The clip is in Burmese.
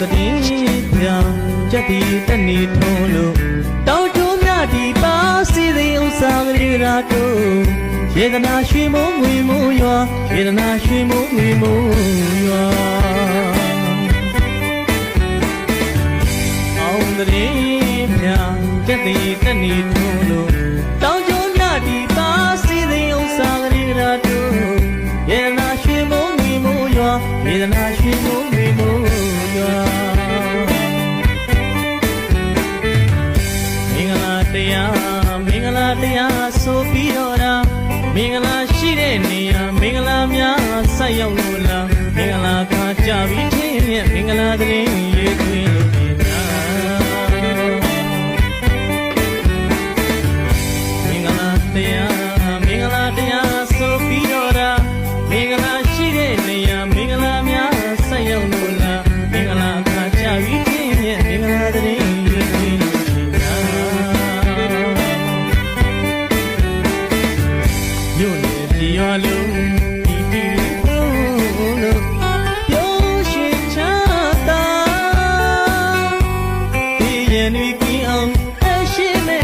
တတိပြောင်ချက်တီတနေထုံးလို့တောင်ကျိုးမြဒီပါစီစဉ်ဥစ္စာကလေးရာတို့ယေဒနာရွှေမိုးငွေမိုးရွာယေဒနာရွှေမိုးငွေမိုးရွာအောင်တတိပြောင်ချက်တီတနေထုံးလို့တောင်ကျိုးမြဒီပါစီစဉ်ဥစ္စာကလေးရာတို့ယေဒနာရွှေမိုးငွေမိုးရွာယေဒနာရွှေမိုးငွေမိုး ရွာမင်္ဂလာတရားမင်္ဂလာတရားဆိုပြီးတော့တာမင်္ဂလာရှိတဲ့နေရာမင်္ဂလာများဆက်ရောက်လို့လားမင်္ဂလာကကြပြီထင်းရဲ့မင်္ဂလာတည်းရေးသွင်းလို့ပြင်တာမင်္ဂလာတရားမင်္ဂလာတ ရှင်နဲ့